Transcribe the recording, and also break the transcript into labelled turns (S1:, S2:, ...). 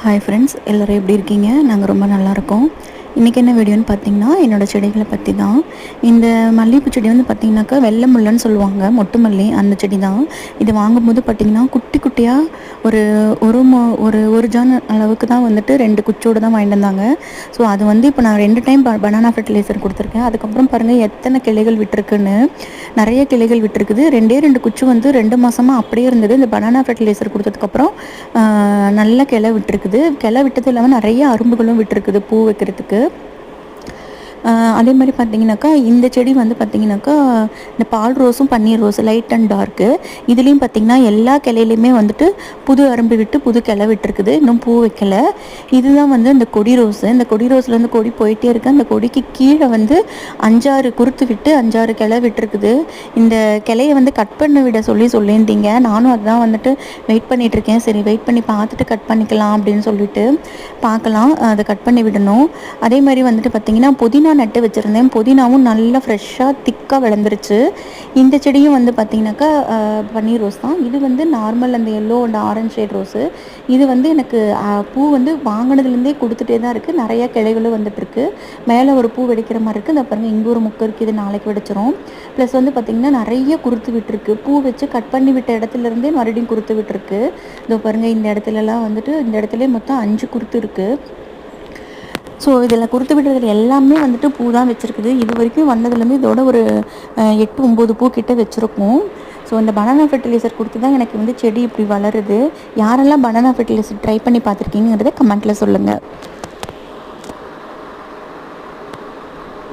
S1: Hi friends எல்லோரும் எப்படி இருக்கீங்க? நாங்கள் ரொம்ப நல்லா இருக்கோம். இன்றைக்கி என்ன வீடியோன்னு பார்த்தீங்கன்னா என்னோடய செடிகளை பற்றி தான் இந்த மல்லிகைப்பூ செடி வந்து பார்த்திங்கனாக்கா வெள்ளை முல்லைன்னு சொல்லுவாங்க. மொட்டு மல்லி அந்த செடி தான் இது வாங்கும்போது பார்த்திங்கன்னா குட்டி குட்டியாக ஒரு ஒரு மோ ஒரு ஒரு ஜான் அளவுக்கு தான் வந்துட்டு ரெண்டு குச்சோடு தான் வாங்கிட்டு வந்தாங்க. ஸோ அது வந்து இப்போ நான் ரெண்டு டைம் பனானா ஃபெர்டிலைசர் கொடுத்துருக்கேன். அதுக்கப்புறம் பாருங்கள் எத்தனை கிளைகள் விட்டுருக்குன்னு. நிறைய கிளைகள் விட்டுருக்குது. ரெண்டே ரெண்டு குச்சி வந்து ரெண்டு மாதமாக அப்படியே இருந்தது. இந்த பனானா ஃபெர்டிலைசர் கொடுத்ததுக்கப்புறம் நல்ல கிளை விட்டுருக்குது. கிளை விட்டது இல்லாமல் நிறைய அரும்புகளும் விட்டுருக்குது பூ வைக்கிறதுக்கு. அதே மாதிரி பார்த்தீங்கன்னாக்கா இந்த செடி வந்து பார்த்திங்கனாக்கா இந்த பால் ரோஸும் பன்னீர் ரோஸ் லைட் அண்ட் டார்க்கு இதுலேயும் பார்த்தீங்கன்னா எல்லா கிளையிலையுமே வந்துட்டு புது அரும்பு விட்டு புது கிளை விட்டுருக்குது. இன்னும் பூ வைக்கல. இதுதான் வந்து இந்த கொடி ரோஸு. இந்த கொடி ரோஸில் வந்து கொடி போயிட்டே இருக்கு. அந்த கொடிக்கு கீழே வந்து அஞ்சாறு குறுத்து விட்டு அஞ்சாறு கிளை விட்டுருக்குது. இந்த கிளையை வந்து கட் பண்ண விட சொல்லி சொல்லியிருந்தீங்க. நானும் அதுதான் வந்துட்டு வெயிட் பண்ணிகிட்ருக்கேன் சரி வெயிட் பண்ணி பார்த்துட்டு கட் பண்ணிக்கலாம் அப்படின்னு சொல்லிட்டு பார்க்கலாம். அதை கட் பண்ணி விடணும். அதே மாதிரி வந்துட்டு பார்த்தீங்கன்னா புதினா நட்டு வச்சுருந்தேன். புதினாவும் நல்லா ஃப்ரெஷ்ஷாக திக்காக விளந்துருச்சு இந்த செடியும் வந்து பார்த்தீங்கன்னாக்கா பன்னீர் ரோஸ் தான். இது வந்து நார்மல் அந்த yellow and orange shade rose இது வந்து எனக்கு பூ வந்து வாங்கினதுலேருந்தே கொடுத்துட்டே தான் இருக்குது நிறையா கிளைகளும் வந்துட்டுருக்கு மேலே ஒரு பூ வெடிக்கிற மாதிரி இருக்குது இந்த பாருங்க இங்கே ஒரு முக்கு இருக்குது இது நாளைக்கு வெடிச்சிரும். ப்ளஸ் வந்து பார்த்திங்கன்னா நிறைய குருத்து விட்டுருக்கு. பூ வச்சு கட் பண்ணி விட்ட இடத்துலருந்தே மறுபடியும் குருத்து விட்டுருக்கு. இதோ பாருங்கள் இந்த இடத்துலலாம் வந்துட்டு இந்த இடத்துல மொத்தம் அஞ்சு குருத்து இருக்குது ஸோ இதில் குறுத்து விடுறது எல்லாமே வந்துட்டு பூ தான் வச்சுருக்குது. இது வரைக்கும் வந்ததுலேருந்து இதோட ஒரு எட்டு ஒம்பது பூ கிட்ட வச்சுருக்கோம். ஸோ இந்த பனானா ஃபெர்டிலைசர் கொடுத்து தான் எனக்கு வந்து செடி இப்படி வளருது. யாரெல்லாம் பனானா ஃபெர்டிலைசர் ட்ரை பண்ணி பார்த்துருக்கீங்கிறத கமெண்ட்டில் சொல்லுங்கள்